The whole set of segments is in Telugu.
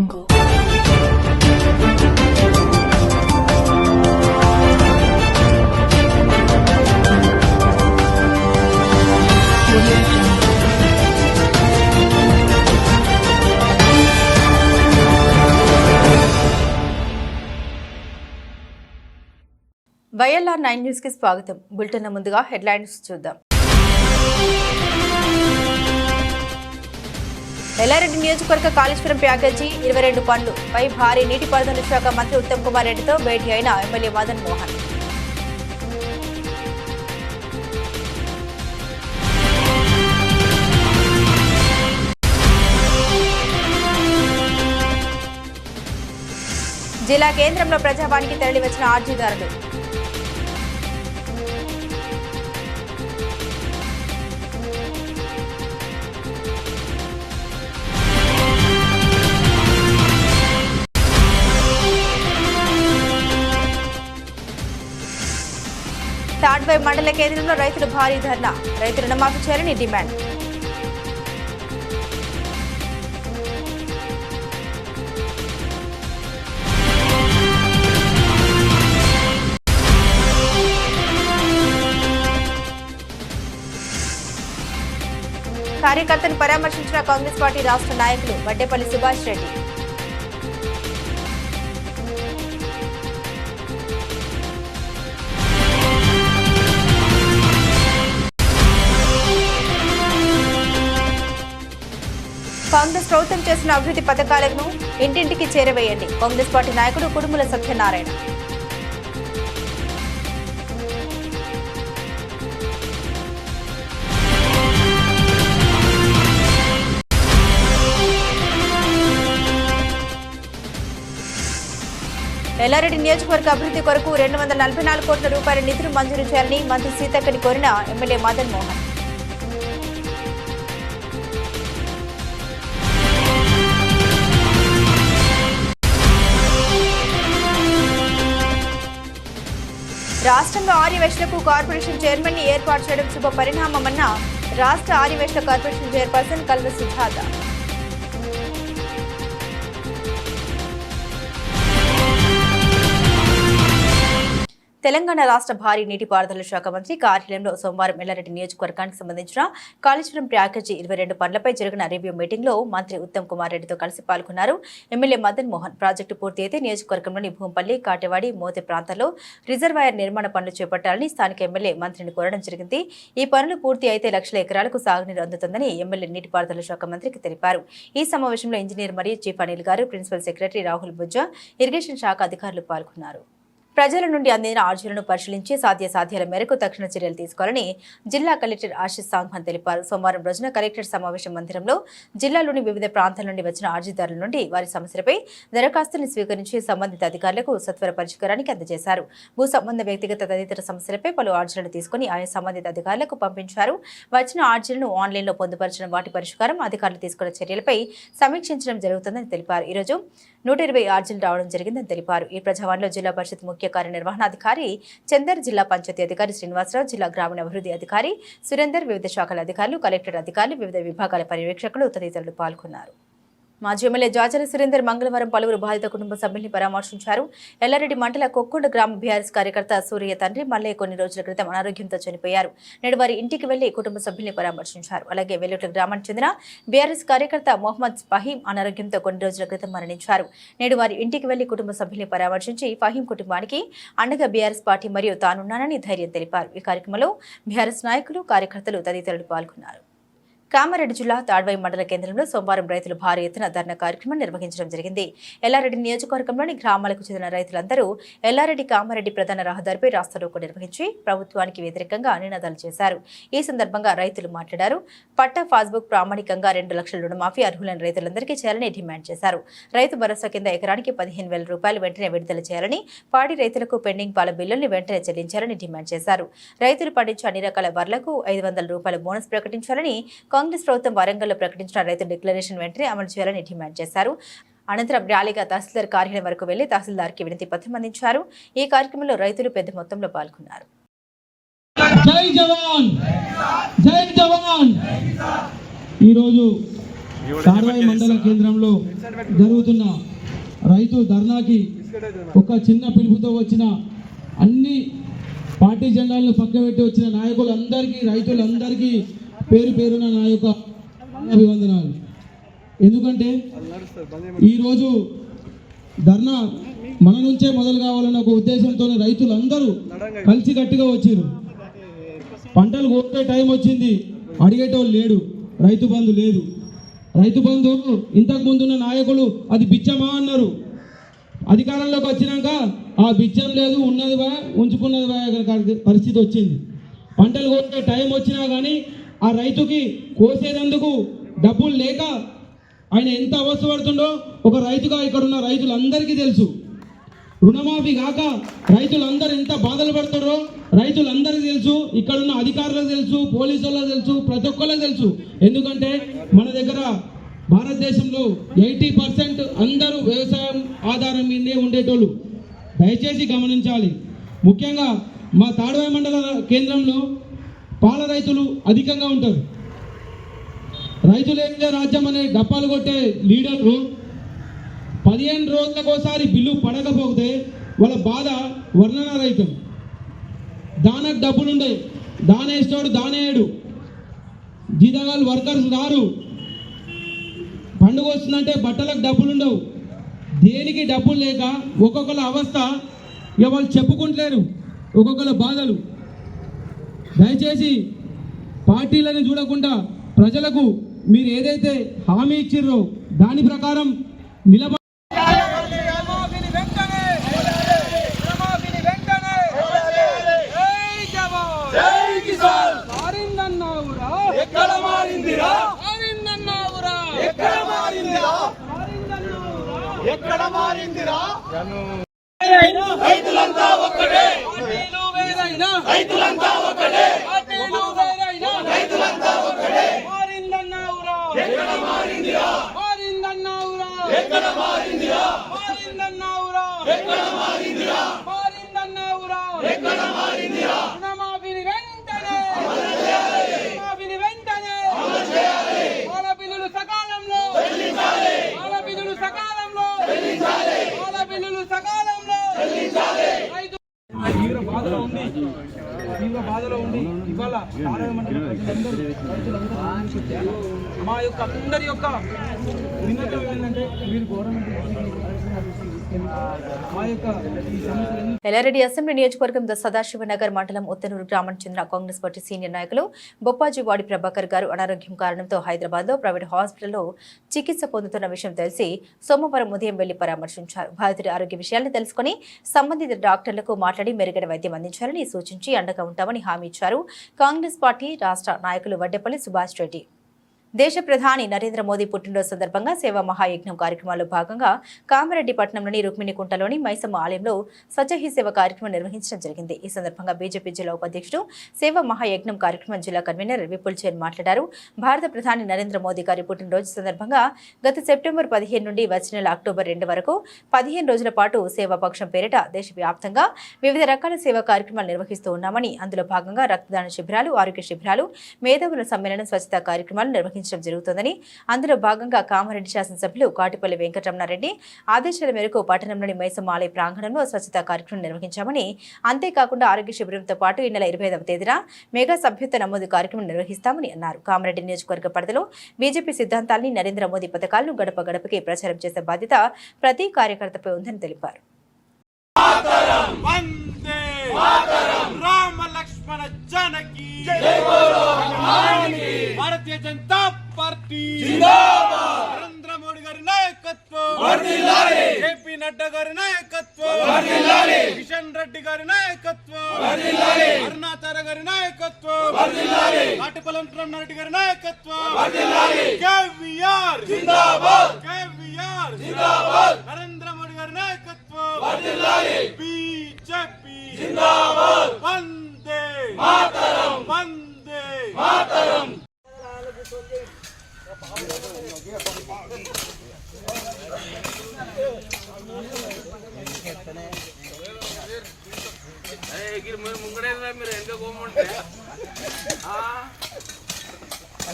వైఎల్ఆర్ నైన్ న్యూస్కి స్వాగతం. బులెటిన్ ముందుగా హెడ్లైన్స్ చూద్దాం. ఎల్లారెడ్డి నియోజకవర్గ కాళేశ్వరం ప్యాకేజీ ఇరవై రెండు పనులు. పై భారీ నీటిపారుదల శాఖ మంత్రి ఉత్తమ్ కుమార్ రెడ్డితో భేటీ అయిన ఎమ్మెల్యే మదన్ మోహన్. జిల్లా కేంద్రంలో ప్రజావానికి తరలివచ్చిన ఆర్జీదారులు తాడ్వై మండల కేంద్రంలో రైతులు భారీ ధర్నా. రైతు రుణమాఫీ చేయాలని డిమాండ్. కార్యకర్తను పరామర్శించిన కాంగ్రెస్ పార్టీ రాష్ట్ర నాయకులు వడ్డేపల్లి సుభాష్ రెడ్డి. కాంగ్రెస్ ప్రభుత్వం చేసిన అభివృద్ధి పథకాలను ఇంటింటికి చేరవేయండి. కాంగ్రెస్ పార్టీ నాయకుడు కుడుముల సత్యనారాయణ. ఎల్లారెడ్డి నియోజకవర్గ అభివృద్ధి కొరకు రెండు వందల నలభై నాలుగు కోట్ల రూపాయల నిధులు మంజూరు చేయాలని మంత్రి సీతక్కని కోరిన ఎమ్మెల్యే మదన్ మోహన్. రాష్ట్రంలో ఆర్యవేశ్లకు కార్పొరేషన్ చైర్మన్ని ఏర్పాటు చేయడం శుభ పరిణామమన్న రాష్ట్ర ఆర్యవేశ్ల కార్పొరేషన్ చైర్పర్సన్ కల్వ సుజాత తెలంగాణ రాష్ట్ర భారీ నీటిపారుదల శాఖ మంత్రి కార్యాలయంలో సోమవారం ఎల్లారెడ్డి నియోజకవర్గానికి సంబంధించిన కాళేశ్వరం ప్యాకేజీ ఇరవై రెండు పనులపై జరిగిన రివ్యూ మీటింగ్లో మంత్రి ఉత్తమ్ కుమార్ రెడ్డితో కలిసి పాల్గొన్నారు. ఎమ్మెల్యే మదన్ మోహన్ ప్రాజెక్టు పూర్తి అయితే నియోజకవర్గంలోని భూంపల్లి కాటేవాడి మోతే ప్రాంతాల్లో రిజర్వాయర్ నిర్మాణ పనులు చేపట్టాలని స్థానిక ఎమ్మెల్యే మంత్రిని కోరడం జరిగింది. ఈ పనులు పూర్తి అయితే లక్షల ఎకరాలకు సాగునీరు అందుతుందని ఎమ్మెల్యే నీటిపారుదల శాఖ మంత్రికి తెలిపారు. ఈ సమావేశంలో ఇంజనీర్ మరియు chief Anil garu principal secretary Rahul Bujja irrigation శాఖ అధికారులు పాల్గొన్నారు. ప్రజల నుండి అందిన అర్జీలను పరిశీలించి సాధ్యాసాధ్యాల మేరకు తక్షణ చర్యలు తీసుకోవాలని జిల్లా కలెక్టర్ ఆశిష్ సాంఘన్ తెలిపారు. సోమవారం రోజున కలెక్టర్ సమావేశం మందిరంలో జిల్లాలోని వివిధ ప్రాంతాల నుండి వచ్చిన అర్జీదారుల నుండి వారి సమస్యలపై దరఖాస్తులను స్వీకరించి సంబంధిత అధికారులకు సత్వర పరిష్కారానికి అందజేశారు. భూ సంబంధ వ్యక్తిగత తదితర సమస్యలపై పలు ఆర్జీలను తీసుకుని ఆయా సంబంధిత అధికారులకు పంపించారు. వచ్చిన ఆర్జీలను ఆన్లైన్లో పొందుపరిచిన వాటి పరిష్కారం అధికారులు తీసుకున్న చర్యలపై సమీక్షించడం జరుగుతుందని తెలిపారు. ఈరోజు నూట ఇరవై ఆర్జీలు రావడం జరిగిందని తెలిపారు. ఈ ప్రజావాణిలో జిల్లా పరిషత్ ముఖ్య కార్యనిర్వహణాధికారి చందర్ జిల్లా పంచాయతీ అధికారి శ్రీనివాసరావు జిల్లా గ్రామీణాభివృద్ధి అధికారి సురేందర్ వివిధ శాఖల అధికారులు కలెక్టర్ అధికారులు వివిధ విభాగాల పర్యవేక్షకులు తదితరులు పాల్గొన్నారు. మాజీ ఎమ్మెల్యే జాచర సురేందర్ మంగళవారం పలువురు బాధిత కుటుంబ సభ్యుల్ని పరామర్శించారు. ఎల్లారెడ్డి మండల కొక్కొండ గ్రామ బీఆర్ఎస్ కార్యకర్త సూర్య తండ్రి మల్లయ్య కొన్ని రోజుల క్రితం అనారోగ్యంతో చనిపోయారు. నేడు వారి ఇంటికి వెళ్ళి కుటుంబ సభ్యుల్ని పరామర్శించారు. అలాగే వెల్లుట్ల గ్రామానికి చెందిన బీఆర్ఎస్ కార్యకర్త మొహమ్మద్ ఫహీం అనారోగ్యంతో కొన్ని రోజుల క్రితం మరణించారు. నేడు వారి ఇంటికి వెళ్ళి కుటుంబ సభ్యుల్ని పరామర్శించి ఫహీం కుటుంబానికి అండగా బీఆర్ఎస్ పార్టీ మరియు తానున్నానని ధైర్యం తెలిపారు. ఈ కార్యక్రమంలో బీఆర్ఎస్ నాయకులు కార్యకర్తలు తదితరులు పాల్గొన్నారు. కామారెడ్డి జిల్లా తాడ్వై మండల కేంద్రంలో సోమవారం రైతులు భారీ ఎత్తున ధర్నా కార్యక్రమం నిర్వహించడం జరిగింది. ఎల్లారెడ్డి నియోజకవర్గంలోని గ్రామాలకు చెందిన రైతులందరూ ఎల్లారెడ్డి కామారెడ్డి ప్రధాన రహదారిపై రాస్తారోకో నిర్వహించి ప్రభుత్వానికి వ్యతిరేకంగా నినాదాలు చేశారు. ఈ సందర్భంగా రైతులు మాట్లాడారు. పట్టా పాస్బుక్ ప్రామాణికంగా రెండు లక్షల రుణమాఫీ అర్హులైన రైతులందరికీ చేయాలని డిమాండ్ చేశారు. రైతు భరోసా కింద ఎకరానికి పదిహేను వేల రూపాయలు వెంటనే విడుదల చేయాలని పాడి రైతులకు పెండింగ్ పాల బిల్లుల్ని వెంటనే చెల్లించాలని డిమాండ్ చేశారు. రైతులు పండించే అన్ని రకాల వరలకు ఐదు వందల రూపాయల బోనస్ ప్రకటించాలని కాంగ్రెస్ ప్రభుత్వం వరంగల్లో ప్రకటించిన రైతు డిక్లరేషన్ వెంటనే అమలు చేయాలని డిమాండ్ చేశారు. అనంతరం ర్యాలీగా తహసీల్దార్ కార్యాలయం వరకు వెళ్ళి తహసీల్దార్కి వినతి పత్రం అందించారు. ఈ కార్యక్రమంలో రైతులు పెద్ద మొత్తంలో పాల్గొన్నారు. జై జవాన్! జై జవాన్! ఈరోజు కార్వాయి మండల కేంద్రంలో జరుగుతున్న రైతు ధర్నాకి ఒక చిన్న పిలుపుతో వచ్చిన అన్ని పార్టీ జెండాలను పక్కబెట్టి వచ్చిన నాయకులందరికీ రైతులందరికీ పేరు పేరున నా యొక్క అభివందనాలు. ఎందుకంటే ఈరోజు ధర్నా మన నుంచే మొదలు కావాలన్న ఒక ఉద్దేశంతో రైతులందరూ కలిసికట్టుగా వచ్చారు. పంటలు కోసే టైం వచ్చింది. అడిగేటోళ్ళు లేడు. రైతు బంధు లేదు. రైతు బంధు ఇంతకు ముందున్న నాయకులు అది బిచ్చమా అన్నారు. అధికారంలోకి వచ్చినాక ఆ బిచ్చం లేదు ఉన్నది బా ఉంచుకున్నది బా పరిస్థితి వచ్చింది. పంటలు కోసే టైం వచ్చినా కానీ ఆ రైతుకి కోసేదందుకు డబ్బులు లేక ఆయన ఎంత అవస్థపడుతుండో ఒక రైతుగా ఇక్కడ ఉన్న రైతులందరికీ తెలుసు. రుణమాఫీ కాక రైతులందరూ ఎంత బాధలు పడతారో రైతులందరికీ తెలుసు ఇక్కడ ఉన్న అధికారులకు తెలుసు పోలీసు వాళ్ళకి తెలుసు ప్రతి ఒక్కరికి తెలుసు. ఎందుకంటే మన దగ్గర భారతదేశంలో ఎయిటీ పర్సెంట్ అందరూ వ్యవసాయం ఆధారం మీదే ఉండేటోళ్ళు. దయచేసి గమనించాలి. ముఖ్యంగా మా తాడవాయి మండల కేంద్రంలో పాల రైతులు అధికంగా ఉంటారు. రైతులేదే రాజ్యం అనే డప్పాలు కొట్టే లీడర్లు? పదిహేను రోజులకోసారి బిల్లు పడకపోతే వాళ్ళ బాధ వర్ణన రైతం దానకు డబ్బులుండే దానేస్తాడు దానేయడు జీతగాలు వర్కర్స్ రారు. పండుగ వస్తుందంటే బట్టలకు డబ్బులు ఉండవు. దేనికి డబ్బులు లేక ఒక్కొక్కల అవస్థ ఇక వాళ్ళు చెప్పుకుంటలేరు. ఒక్కొక్కల బాధలు. దయచేసి పార్టీలను చూడకుండా ప్రజలకు మీరు ఏదైతే హామీ ఇచ్చిర్రో దాని ప్రకారం నిలబ రుణమాఫీని వెంటనే రుణమాఫీని వెంటనే జై జవాన్ జై కిసాన్ మారిందన్నావురా ఎక్కడ మారిందిరా మారిందన్నావురా ఎక్కడ మారిందిరా మారిందన్నావురా ఎక్కడ మారిందిరా రైతులంతా ఒక్కటే పార్టీలు వేరైనా రైతులంతా ఒక్కటే పార్టీలు వేరైనా రైతులంతా ఒక్కటే మారిందన్నావురా ఎక్కడ మారిందిరా మారిందన్నావురా ఎక్కడ మారిందిరా మారిందన్నావురా ఎక్కడ మారిందిరా మారిందన్నావురా ఎక్కడ మారిందిరా రుణమాఫీని వెంటనే రుణమాఫీని వెంటనే పాల బిల్లులు సకాలంలో పాల బిల్లులు సకాలంలో పాల బిల్లులు సకాలంలో రైతు తీవ్ర బాధలో ఉంది తీవ్ర బాధలో ఉంది ఇవాళ మా యొక్క అందరి యొక్క విన్నతం ఏంటంటే మీరు గవర్నమెంట్ మా ఎల్లారెడ్డి అసెంబ్లీ నియోజకవర్గం సదాశివ సదాశివనగర్ మండలం ఉత్తనూరు గ్రామానికి చెందిన కాంగ్రెస్ పార్టీ సీనియర్ నాయకులు బొప్పాజీవాడి ప్రభాకర్ గారు అనారోగ్యం కారణంతో హైదరాబాద్లో ప్రైవేట్ హాస్పిటల్లో చికిత్స పొందుతున్న విషయం తెలిసి సోమవారం ఉదయం వెళ్ళి పరామర్శించారు. బాధితుడి ఆరోగ్య విషయాలను తెలుసుకుని సంబంధిత డాక్టర్లకు మాట్లాడి మెరుగైన వైద్యం అందించాలని సూచించి అండగా ఉంటామని హామీ ఇచ్చారు. కాంగ్రెస్ పార్టీ రాష్ట్ర నాయకులు వడ్డేపల్లి సుభాష్ రెడ్డి. దేశ ప్రధాని నరేంద్ర మోదీ పుట్టినరోజు సందర్భంగా సేవా మహాయజ్ఞం కార్యక్రమాల్లో భాగంగా కామారెడ్డి పట్టణంలోని రుక్మిణికుంటలోని మైసమ్మ ఆలయంలో స్వచ్ఛహి సేవ కార్యక్రమం నిర్వహించడం జరిగింది. ఈ సందర్భంగా బీజేపీ జిల్లా ఉపాధ్యక్షుడు సేవా మహాయజ్ఞం కార్యక్రమం జిల్లా కన్వీనర్ విపుల్ చైన్ మాట్లాడారు. భారత ప్రధాని నరేంద్ర మోదీ గారి పుట్టినరోజు సందర్భంగా గత సెప్టెంబర్ పదిహేను నుండి వచ్చే నెల అక్టోబర్ రెండు వరకు పదిహేను రోజుల పాటు సేవాపక్షం పేరిట దేశవ్యాప్తంగా వివిధ రకాల సేవా కార్యక్రమాలు నిర్వహిస్తూ ఉన్నామని అందులో భాగంగా రక్తదాన శిబిరాలు ఆరోగ్య శిబిరాలు మేధావుల సమ్మేళనం స్వచ్ఛతా కార్యక్రమాలు నిర్వహించారు. నిర్వహించడం జరుగుతోందని. అందులో భాగంగా కామారెడ్డి శాసనసభ్యులు కాటిపల్లి వెంకటరమణారెడ్డి ఆదేశాల మేరకు పట్టణంలోని మైసమ్మ ఆలయ ప్రాంగణంలో స్వచ్ఛతా కార్యక్రమం నిర్వహించామని. అంతేకాకుండా ఆరోగ్య శిబిరంతో పాటు ఈ నెల ఇరవై ఐదవ తేదీన మెగా సభ్యత్వ నమోదు కార్యక్రమం నిర్వహిస్తామని అన్నారు. కామారెడ్డి నియోజకవర్గ పరిధిలో బీజేపీ సిద్ధాంతాల్ని నరేంద్ర మోదీ పథకాలను గడప గడపకి ప్రచారం చేసే బాధ్యత ప్రతి కార్యకర్తపై ఉందని తెలిపారు. వందే రామ లక్ష్మణ జానకి.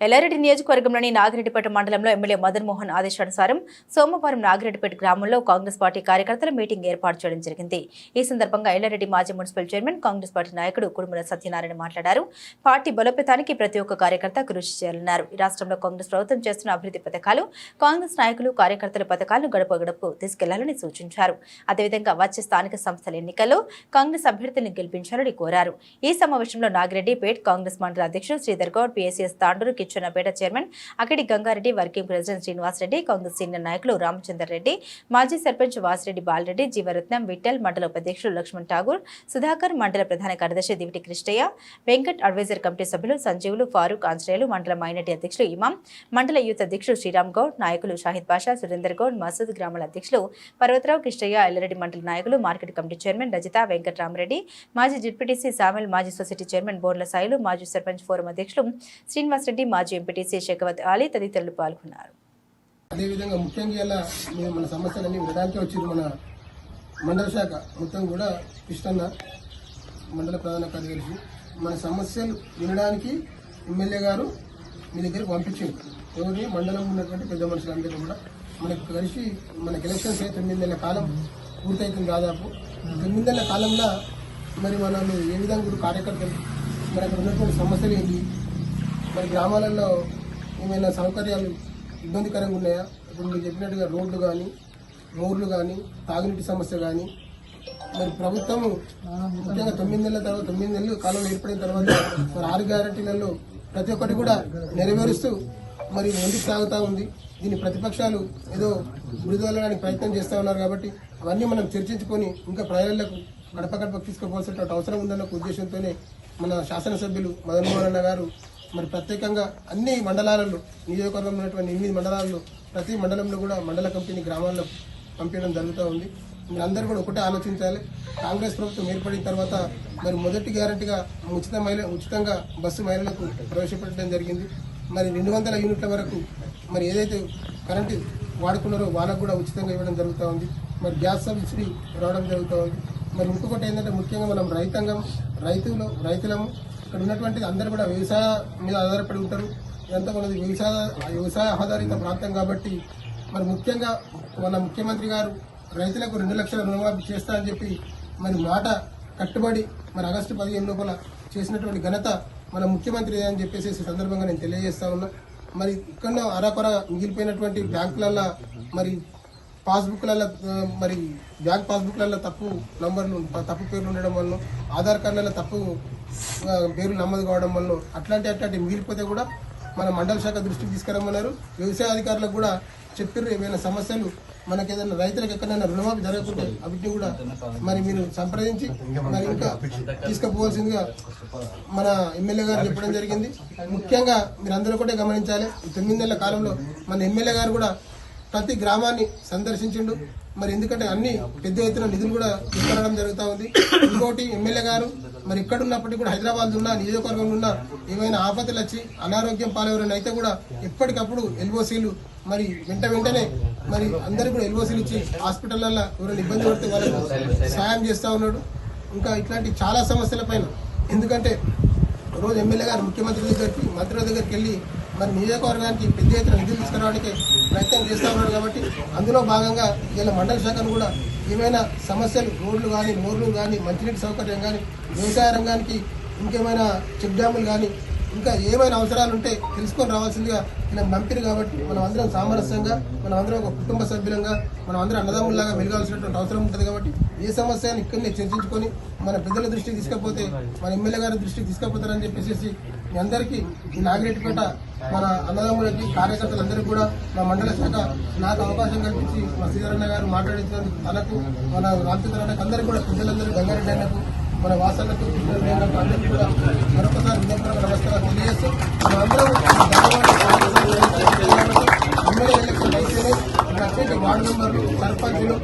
ఎల్లారెడ్డి నియోజకవర్గంలోని నాగిరెడ్డిపేట మండలంలో ఎమ్మెల్యే మదన్ మోహన్ ఆదేశానుసారం సోమవారం నాగిరెడ్డిపేట గ్రామంలో కాంగ్రెస్ పార్టీ కార్యకర్తల మీటింగ్ ఏర్పాటు చేయడం జరిగింది. ఈ సందర్భంగా ఎల్లారెడ్డి మాజీ మున్సిపల్ చైర్మన్ కాంగ్రెస్ పార్టీ నాయకుడు కుడుముల సత్యనారాయణ మాట్లాడారు. పార్టీ బలోపేతానికి ప్రతి ఒక్క కార్యకర్త కృషి చేయాలన్నారు. ఈ రాష్ట్రంలో కాంగ్రెస్ ప్రభుత్వం చేస్తున్న అభివృద్ధి పథకాలు కాంగ్రెస్ నాయకులు కార్యకర్తల పథకాలను గడప గడపకు తీసుకెళ్ళాలని సూచించారు. అదేవిధంగా వచ్చే స్థానిక సంస్థల ఎన్నికల్లో కాంగ్రెస్ అభ్యర్థులను గెలిపించాలని కోరారు. ఈ సమావేశంలో నాగిరెడ్డి పేట్ కాంగ్రెస్ మండల అధ్యక్షుడు శ్రీధర్ గౌడ్ పీఎస్ఎస్ తాండూరు కిచ్చన్నపేట చైర్మన్ అక్కడి Gangareddy working president Srinivasareddy Congress senior నాయకులు రామచందర్ రెడ్డి మాజీ సర్పంచ్ వాసిరెడ్డి బాలరెడ్డి జీవరత్నం విఠల్ మండల ఉపాధ్యక్షులు లక్ష్మణ్ ఠాగూర్ సుధాకర్ మండల ప్రధాన కార్యదర్శి దివిటి కృష్ణయ్య వెంకట్ అడ్వైజర్ కమిటీ సభ్యులు సంజీవులు ఫారూక్ ఆంజనేయులు మండల మైనార్టీ అధ్యక్షులు ఇమాం మండల యూత్ అధ్యక్షులు శ్రీరామ్ గౌడ్ నాయకులు షాహిద్ బాషా సురేందర్ గౌడ్ మసూద్ గ్రామాల అధ్యక్షులు పర్వతరావు కృష్ణయ్య ఎల్లరెడ్డి మండల నాయకులు market committee chairman Rajitha Venkataramareddy మాజీ డిప్యూటీసీ సామెల్ మాజీ సొసైటీ చైర్మన్ బోర్ల సాయిలు మాజీ సర్పంచ్ ఫోరం అధ్యక్షులు శ్రీనివాసరెడ్డి మాజీ ఎంపీటీసీ షేఖవత్ అలీ తదితరులు పాల్గొన్నారు. అదేవిధంగా ముఖ్యంగా ఇలా మేము మన సమస్యలన్నీ వినడానికి వచ్చింది మన మండల శాఖ మొత్తం కూడా కృష్ణన్న మండల ప్రధాన కార్యదర్శి. మన సమస్యలు వినడానికి ఎమ్మెల్యే గారు మీ దగ్గరికి పంపించారు. ఎవరిని? మండలం ఉన్నటువంటి పెద్ద మనుషులందరూ కూడా. మనకు కలిసి మనకి ఎలక్షన్స్ అయితే తొమ్మిది నెలల కాలం పూర్తయితుంది దాదాపు. తొమ్మిది నెలల కాలంలో మరి మనల్ని ఏ విధంగా కూడా కార్యకర్తలు మరి అక్కడ ఉన్నటువంటి సమస్యలు ఏంటి? మరి గ్రామాలలో ఏమైనా సౌకర్యాలు ఇబ్బందికరంగా ఉన్నాయా? ఇప్పుడు మీరు చెప్పినట్టుగా రోడ్లు కానీ రోడ్లు కానీ తాగునీటి సమస్య కానీ మరి ప్రభుత్వం ముఖ్యంగా తొమ్మిది నెలల తర్వాత తొమ్మిది నెలలు కాలం ఏర్పడిన తర్వాత మరి ఆరు గ్యారంటీలలో ప్రతి ఒక్కటి కూడా నెరవేరుస్తూ మరి ముందుకు సాగుతూ ఉంది. దీని ప్రతిపక్షాలు ఏదో విడుదలడానికి ప్రయత్నం చేస్తూ ఉన్నారు కాబట్టి అవన్నీ మనం చర్చించుకొని ఇంకా ప్రజలకు గడప గడపకు తీసుకోవాల్సినటువంటి అవసరం ఉందన్న ఉద్దేశంతోనే మన శాసనసభ్యులు మదన్మోహన్ అన్న గారు మరి ప్రత్యేకంగా అన్ని మండలాలలో నియోజకవర్గంలో ఉన్నటువంటి ఎనిమిది మండలాల్లో ప్రతి మండలంలో కూడా మండల కమిటీని గ్రామాల్లో పంపించడం జరుగుతూ ఉంది. మీరందరూ కూడా ఒకటే ఆలోచించాలి. కాంగ్రెస్ ప్రభుత్వం ఏర్పడిన తర్వాత మరి మొదటి గ్యారంటీగా ఉచిత మహిళ ఉచితంగా బస్సు మహిళలకు ప్రవేశపెట్టడం జరిగింది. మరి రెండు వందల యూనిట్ల వరకు మరి ఏదైతే కరెంటు వాడుకున్నారో వాళ్ళకు కూడా ఉచితంగా ఇవ్వడం జరుగుతూ ఉంది. మరి గ్యాస్ సబ్సిడీ రావడం జరుగుతూ ఉంది. మరి ఇంకొకటి ఏంటంటే ముఖ్యంగా మనం రైతాంగం రైతులు రైతులము ఇక్కడ ఉన్నటువంటి అందరూ కూడా వ్యవసాయ మీద ఆధారపడి ఉంటారు. ఇదంతా మనది వ్యవసాయ వ్యవసాయ ఆధారిత ప్రాంతం కాబట్టి మరి ముఖ్యంగా మన ముఖ్యమంత్రి గారు రైతులకు రెండు లక్షల రుణమాఫీ చేస్తా అని చెప్పి మరి మాట కట్టుబడి మరి ఆగస్టు పదిహేను లోపల చేసినటువంటి ఘనత మన ముఖ్యమంత్రి అని చెప్పేసి సందర్భంగా నేను తెలియజేస్తా ఉన్నా. మరి ఇక్కడ అరాకొర మిగిలిపోయినటువంటి బ్యాంకులలో మరి పాస్బుక్లలో మరి బ్యాంక్ పాస్బుక్లలో తప్పు నంబర్లు తప్పు పేర్లు ఉండడం వల్ల ఆధార్ కార్డులలో తప్పు పేరు పేర్లు నమోదు కావడం వల్ల అట్లాంటి అట్లాంటి మిగిలిపోతే కూడా మన మండల శాఖ దృష్టికి తీసుకురమ్మన్నారు. వ్యవసాయ అధికారులకు కూడా చెప్పిర్రు ఏమైనా సమస్యలు మనకి ఏదైనా రైతులకు ఎక్కడైనా రుణమాఫీ జరగకుంటే అవిటిని కూడా మరి మీరు సంప్రదించి మరి ఇంకా తీసుకుపోవాల్సిందిగా మన ఎమ్మెల్యే గారు చెప్పడం జరిగింది. ముఖ్యంగా మీరు అందరూ కూడా గమనించాలి తొమ్మిది నెలల కాలంలో మన ఎమ్మెల్యే గారు కూడా ప్రతి గ్రామాన్ని సందర్శించిండు. మరి ఎందుకంటే అన్ని పెద్ద ఎత్తున నిధులు కూడా తీసుకురావడం జరుగుతూ ఉంది. ఇంకోటి ఎమ్మెల్యే గారు మరి ఇక్కడ ఉన్నప్పటికీ కూడా హైదరాబాద్ ఉన్న నియోజకవర్గంలో ఉన్న ఏమైనా ఆపదలు వచ్చి అనారోగ్యం పాలెవరైనా అయితే కూడా ఎప్పటికప్పుడు ఎల్ఓసీలు మరి వెంట వెంటనే మరి అందరూ కూడా ఎల్ఓసీలు ఇచ్చి హాస్పిటల్లో ఎవరైనా ఇబ్బంది పడితే వాళ్ళకు సాయం చేస్తూ ఉన్నాడు. ఇంకా ఇట్లాంటి చాలా సమస్యల పైన ఎందుకంటే రోజు ఎమ్మెల్యే గారు ముఖ్యమంత్రి దగ్గరికి మంత్రుల దగ్గరికి వెళ్ళి మరి నియోజకవర్గానికి పెద్ద ఎత్తున నిధులు తీసుకురావడానికి ప్రయత్నం చేస్తూ ఉన్నారు కాబట్టి అందులో భాగంగా ఇలా మండల శాఖను కూడా ఏమైనా సమస్యలు రోడ్లు కానీ మోర్లు కానీ మంచినీటి సౌకర్యం కానీ వ్యవసాయ రంగానికి ఇంకేమైనా చెక్ డ్యాములు కానీ ఇంకా ఏమైనా అవసరాలు ఉంటే తెలుసుకొని రావాల్సిందిగా ఇలా పంపిరు కాబట్టి మనం అందరం సామరస్యంగా మనం అందరం ఒక కుటుంబ సభ్యులంగా మనం అందరం అన్నదమ్ముల్లాగా వెలగాల్సినటువంటి అవసరం ఉంటుంది కాబట్టి ఏ సమస్యను ఇక్కడనే చర్చించుకొని మన పెద్దల దృష్టికి తీసుకపోతే మన ఎమ్మెల్యే గారి దృష్టికి తీసుకుపోతారని చెప్పేసి మీ అందరికీ ఈ నాగిరెడ్డిపేట మన అన్నదమ్ములకి కార్యకర్తలందరికీ కూడా మా మండల శాఖ నాకు అవకాశం కల్పించి మా శ్రీధరన్న గారు మాట్లాడించినందుకు తనకు మన రామచంద్రన్నకు అందరికీ కూడా ప్రజలందరూ గంగారెడ్డి అన్నకు మన వాసనకు కృష్ణారెడ్డి అందరికీ కూడా మరొకసారి విజ్ఞప్తి నమస్కారం తెలియజేస్తూ మనందరం ఎమ్మెల్యే ఎలక్షన్ అయితేనే ప్రత్యేక వార్డు మెంబర్లు సర్పంచులు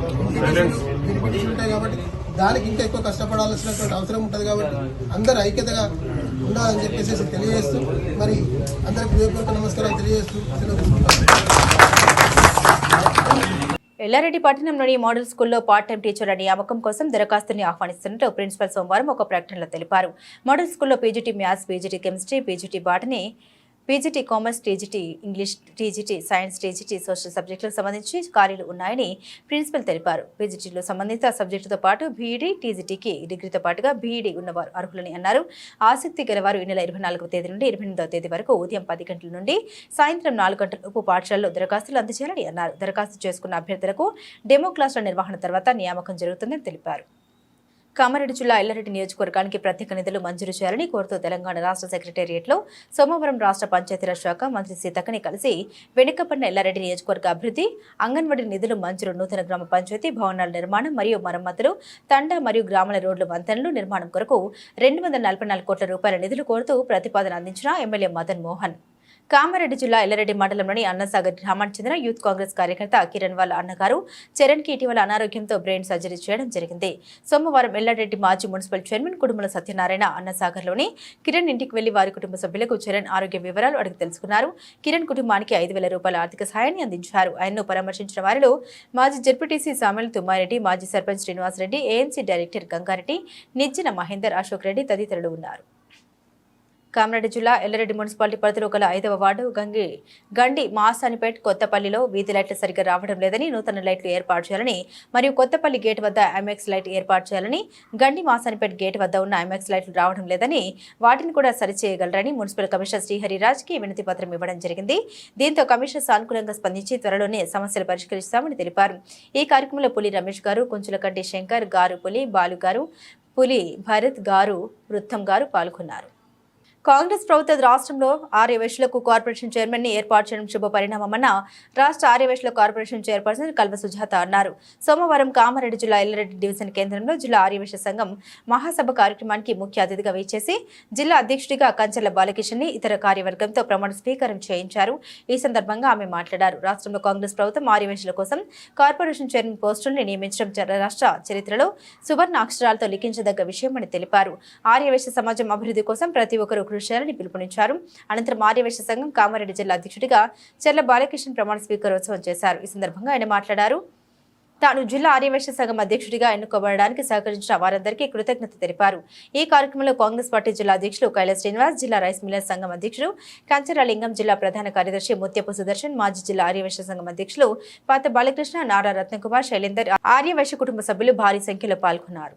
ఉంటాయి కాబట్టి దానికి ఇంకా ఎక్కువ కష్టపడాల్సినటువంటి అవసరం ఉంటుంది కాబట్టి అందరు ఐక్యతగా ఉండాలని చెప్పేసి తెలియజేస్తూ మరి అందరికి హృదయపూర్వక నమస్కారాలు తెలియజేస్తూ ఎల్లారెడ్డి పట్టణంలోని మోడల్ స్కూల్లో పార్ట్ టైం టీచర్ల నియామకం కోసం దరఖాస్తుని ఆహ్వానిస్తున్నట్టు ప్రిన్సిపల్ సోమవారం ఒక ప్రకటనలో తెలిపారు. మోడల్ స్కూల్లో PGT maths PGT chemistry PGT botany PGT commerce TGT English TGT science TGT social సబ్జెక్టులకు సంబంధించి ఖాళీలు ఉన్నాయని ప్రిన్సిపల్ తెలిపారు. పీజీటీలో సంబంధిత సబ్జెక్టుతో పాటు బీఈడీ టీజీటీకి డిగ్రీతో పాటుగా బీఈడీ ఉన్నవారు అర్హులని అన్నారు. ఆసక్తి గలవారు ఈ నెల ఇరవై నాలుగవ తేదీ నుండి ఇరవై ఎనిమిదవ తేదీ వరకు ఉదయం పది గంటల నుండి సాయంత్రం నాలుగు గంటల లోపు పాఠశాలలో దరఖాస్తులు అందజేయాలని అన్నారు. దరఖాస్తు చేసుకున్న అభ్యర్థులకు డెమో క్లాసుల నిర్వహణ తర్వాత నియామకం జరుగుతుందని తెలిపారు. కామారెడ్డి జిల్లా ఎల్లారెడ్డి నియోజకవర్గానికి ప్రత్యేక నిధులు మంజూరు చేయాలని కోరుతూ తెలంగాణ రాష్ట్ర సెక్రటేరియట్లో సోమవారం రాష్ట్ర పంచాయతీరాజ్ శాఖ మంత్రి సీతక్కని కలిసి వెనుకపడిన ఎల్లారెడ్డి నియోజకవర్గ అభివృద్ధి అంగన్వాడీ నిధులు మంజూరు నూతన గ్రామ పంచాయతీ భవనాల నిర్మాణం మరియు మరమ్మతులు తండ మరియు గ్రామాల రోడ్లు వంతెనలు నిర్మాణం కొరకు రెండు వందల నలభై నాలుగు కోట్ల రూపాయల నిధులు కోరుతూ ప్రతిపాదన అందించిన ఎమ్మెల్యే మదన్ మోహన్. కామారెడ్డి జిల్లా ఎల్లారెడ్డి మండలంలోని అన్నసాగర్ గ్రామానికి చెందిన యూత్ కాంగ్రెస్ కార్యకర్త కిరణ్ వాళ్ళ అన్నగారు చరణ్కి ఇటీవల అనారోగ్యంతో బ్రెయిన్ సర్జరీ చేయడం జరిగింది. సోమవారం ఎల్లారెడ్డి మాజీ మున్సిపల్ చైర్మన్ కుడుమల సత్యనారాయణ అన్నసాగర్లోని కిరణ్ ఇంటికి వెళ్ళి వారి కుటుంబ సభ్యులకు చరణ్ ఆరోగ్య వివరాలు అడిగి తెలుసుకున్నారు. కిరణ్ కుటుంబానికి ఐదు వేల రూపాయల ఆర్థిక సహాయాన్ని అందించారు. ఆయన్ను పరామర్శించిన వారిలో మాజీ జడ్పీటీసీ సామెల్ తుమ్మారెడ్డి మాజీ సర్పంచ్ శ్రీనివాసరెడ్డి ఏఎంసీ డైరెక్టర్ గంగారెడ్డి నిజ్జన మహేందర్ అశోక్ రెడ్డి తదితరులు ఉన్నారు. కామారెడ్డి జిల్లా ఎల్లారెడ్డి మున్సిపాలిటీ పరిధిలో గల ఐదవ వార్డు గంగి గండి మాసానిపేట్ కొత్తపల్లిలో వీధి లైట్లు సరిగ్గా రావడం లేదని నూతన లైట్లు ఏర్పాటు చేయాలని మరియు కొత్తపల్లి గేట్ వద్ద ఐమాక్స్ లైట్ ఏర్పాటు చేయాలని గండి మాసానిపేట్ గేట్ వద్ద ఉన్న ఐమాక్స్ లైట్లు రావడం లేదని వాటిని కూడా సరిచేయగలరని మున్సిపల్ కమిషనర్ శ్రీహరిరాజ్కి వినతి పత్రం ఇవ్వడం జరిగింది. దీంతో కమిషనర్ సానుకూలంగా స్పందించి త్వరలోనే సమస్యలు పరిష్కరిస్తామని తెలిపారు. ఈ కార్యక్రమంలో పులి రమేష్ గారు కుంచులకంటి శంకర్ గారు పులి బాలు గారు పులి భరత్ గారు వృత్తం గారు పాల్గొన్నారు. కాంగ్రెస్ ప్రభుత్వ రాష్ట్రంలో ఆర్యవేశ్లకు కార్పొరేషన్ చైర్మన్ని ఏర్పాటు చేయడం శుభ పరిణామమన్న రాష్ట్ర ఆర్యవేశ్ల కార్పొరేషన్ చైర్పర్సన్ కల్వ సుజాత అన్నారు. సోమవారం కామారెడ్డి జిల్లా ఎల్లారెడ్డి డివిజన్ కేంద్రంలో జిల్లా ఆర్యవేశ సంఘం మహాసభ కార్యక్రమానికి ముఖ్య అతిథిగా వేచేసి జిల్లా అధ్యక్షుడిగా కంచెల బాలకిషన్ని ఇతర కార్యవర్గంతో ప్రమాణ స్వీకారం చేయించారు. ఈ సందర్భంగా ఆమె మాట్లాడారు. రాష్ట్రంలో కాంగ్రెస్ ప్రభుత్వం ఆర్యవేశల కోసం కార్పొరేషన్ చైర్మన్ పోస్టుల్ని నియమించడం రాష్ట్ర చరిత్రలో సువర్ణ అక్షరాలతో లిఖించదగ్గ విషయమని తెలిపారు. ఆర్యవేశ సమాజం అభివృద్ధి కోసం ప్రతి ఒక్కరూ కృషి చేయాలని పిలుపునిచ్చారు. అనంతరం ఆర్యవేశ సంఘం కామారెడ్డి జిల్లా అధ్యక్షుడిగా చెర్ల బాలకృష్ణ ప్రమాణ స్వీకారోత్సవం చేశారు. ఈ సందర్భంగా ఆయన మాట్లాడారు. తాను జిల్లా ఆర్యవేశ సంఘం అధ్యక్షుడిగా ఎన్నుకోబడడానికి సహకరించిన వారందరికీ కృతజ్ఞత తెలిపారు. ఈ కార్యక్రమంలో కాంగ్రెస్ పార్టీ జిల్లా అధ్యక్షులు కైలాస్ శ్రీనివాస్ జిల్లా రైస్ మిల్లర్ సంఘం అధ్యక్షుడు కంచరాలింగం జిల్లా ప్రధాన కార్యదర్శి ముత్యపు సుదర్శన్ మాజీ జిల్లా ఆర్యవేశ సంఘం అధ్యక్షులు పాత బాలకృష్ణ నారా రత్నకుమార్ శైలేందర్ ఆర్యవేశ కుటుంబ సభ్యులు భారీ సంఖ్యలో పాల్గొన్నారు.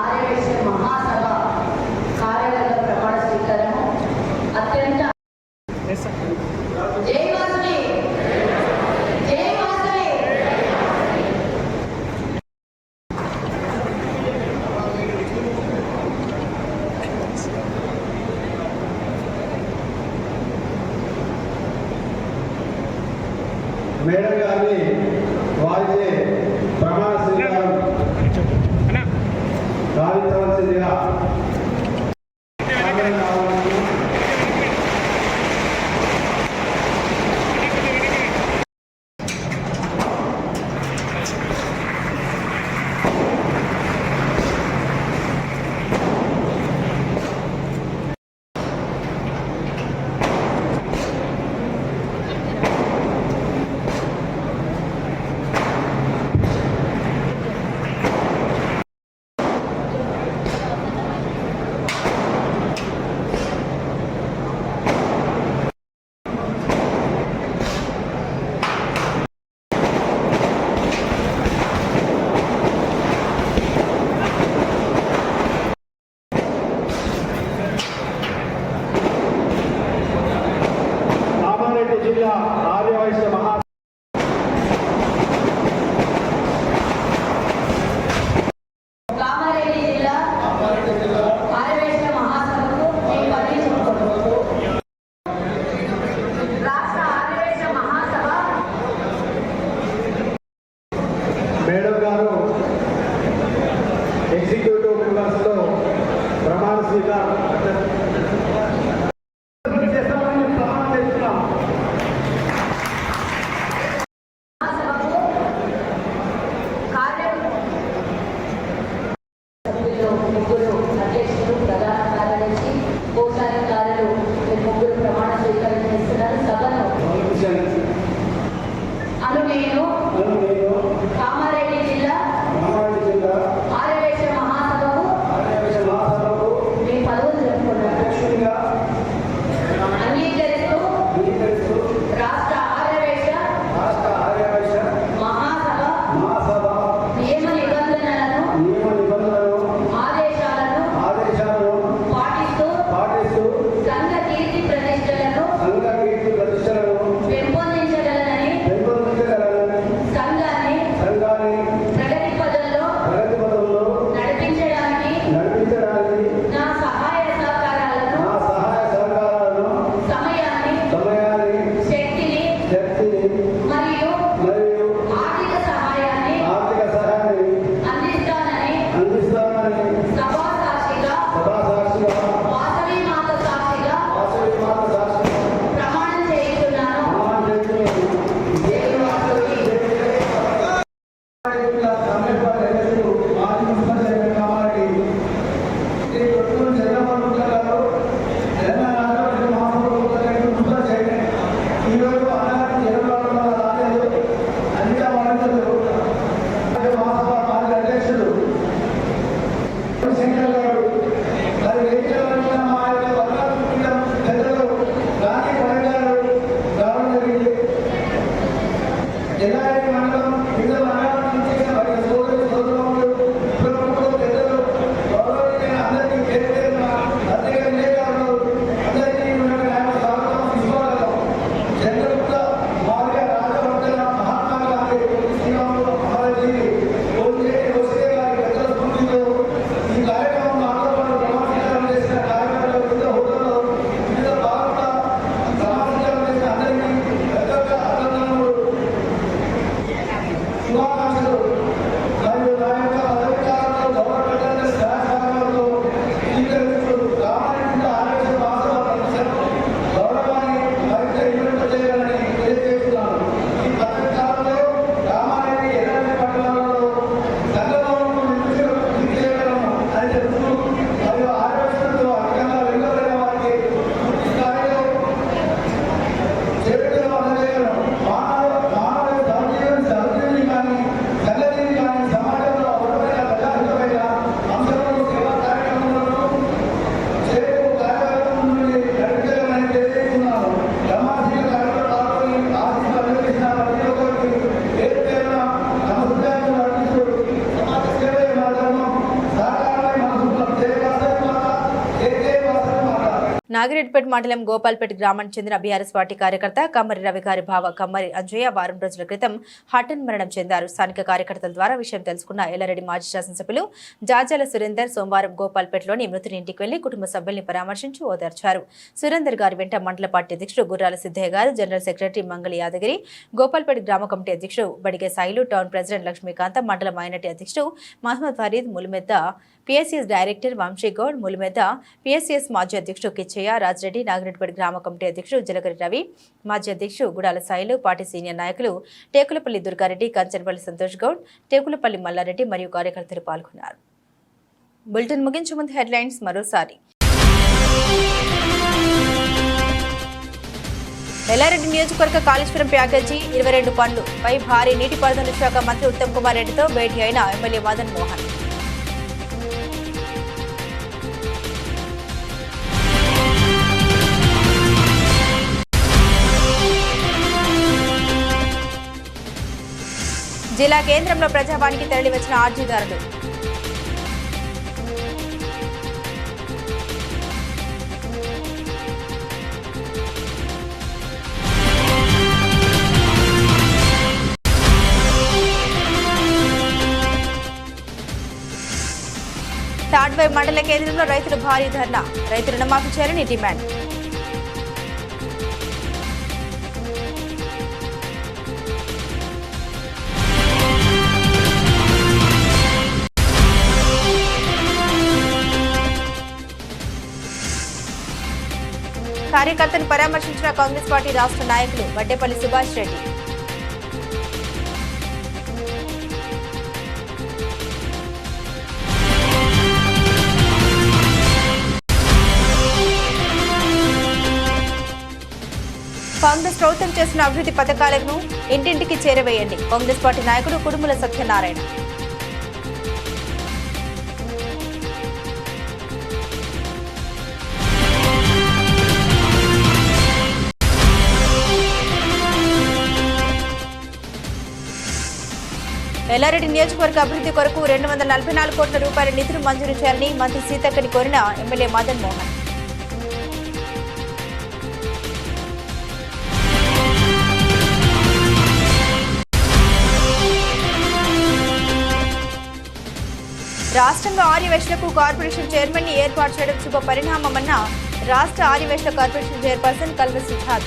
ఆర్యవేశ మహాసభ కార్యవర్గ ప్రమాణ స్వీకారము అత్యంత జై వాసుని జై వాసుని మేడం గారిని వారిచే ప్రమాణ స్వీకారం గావించవలసిందిగా ఆమెను కావాలని కామారెడ్డి జిల్లా ఆర్యవైశ్య మహా కామారెడ్డి జిల్లా ఆర్యవేశ మహాసభకు నేను పదవించుకుంటున్నాను రాష్ట్ర ఆర్యవేశ మహాసభ మేడం గారు ఎగ్జిక్యూటివ్ మెంబర్స్లో ప్రమాణ నాగిరెడ్డిపేట మండలం గోపాల్పేట గ్రామానికి చెందిన బీఆర్ఎస్ పార్టీ కార్యకర్త కమ్మరి రవి గారి భావ కమ్మరి అంజయ్య వారం రోజుల క్రితం హఠన్ మరణం చెందారు. స్థానిక కార్యకర్తల ద్వారా విషయం తెలుసుకున్న ఎల్లారెడ్డి మాజీ శాసనసభ్యులు జాజాల సురేందర్ సోమవారం గోపాల్పేటలోని మృతుని ఇంటికి వెళ్ళి కుటుంబ సభ్యుల్ని పరామర్శించి ఓదార్చారు. సురేందర్ గారి వెంట మండల పార్టీ అధ్యక్షుడు గుర్రాల సిద్దయ్య గారు జనరల్ సెక్రటరీ మంగళ యాదగిరి గోపాల్పేట గ్రామ కమిటీ అధ్యక్షుడు బడిగే సాయిలు టౌన్ ప్రెసిడెంట్ లక్ష్మీకాంత మండల మైనార్టీ అధ్యక్షుడు Mohammed Farid Mulimedda PSCS director Vamshigoud Mulimedda PSCS మాజీ అధ్యక్షుడు కిచ్చయ్య రాజిరెడ్డి నాగిరెడ్డిపేట గ్రామ కమిటీ అధ్యక్షుడు జలగరి రవి మాజీ అధ్యక్షుడు గుడాల సాయిలు పార్టీ సీనియర్ నాయకులు టేకులపల్లి దుర్గారెడ్డి కంచనపల్లి సంతోష్ గౌడ్ టేకులపల్లి మల్లారెడ్డి మరియు కార్యకర్తలు పాల్గొన్నారు. బులెటిన్ ముగించే ముందు హెడ్లైన్స్ మరోసారి. ఎల్లారెడ్డి నియోజకవర్గ కాళేశ్వరం ప్యాకేజీ ఇరవై రెండు పనులు పై భారీ నీటిపారుదల శాఖ మంత్రి ఉత్తమ్ కుమార్ రెడ్డితో భేటీ అయిన ఎమ్మెల్యే మదన్ మోహన్. జిల్లా కేంద్రంలో ప్రజావానికి తరలివచ్చిన ఆర్జీదారులు తాడ్వై మండల కేంద్రంలో రైతులు భారీ ధర్నా. రైతు రుణమాఫీ చేయాలని డిమాండ్. కార్యకర్తను పరామర్శించిన కాంగ్రెస్ పార్టీ రాష్ట్ర నాయకులు వడ్డేపల్లి సుభాష్ రెడ్డి. కాంగ్రెస్ ప్రభుత్వం చేసిన అభివృద్ధి పథకాలను ఇంటింటికి చేరవేయండి. కాంగ్రెస్ పార్టీ నాయకుడు కుడుముల సత్యనారాయణ. ఎల్లారెడ్డి నియోజకవర్గ అభివృద్ధి కొరకు రెండు వందల నలభై నాలుగు కోట్ల రూపాయల నిధులు మంజూరు చేయాలని మంత్రి సీతక్కని కోరిన ఎమ్మెల్యే మదన్ మోహన్. రాష్ట్రంలో ఆర్యవేశ్లకు కార్పొరేషన్ చైర్మన్ని ఏర్పాటు చేయడం శుభ పరిణామమన్న రాష్ట్ర ఆర్యవేశ్ల కార్పొరేషన్ చైర్పర్సన్ కల్వ సుజాత.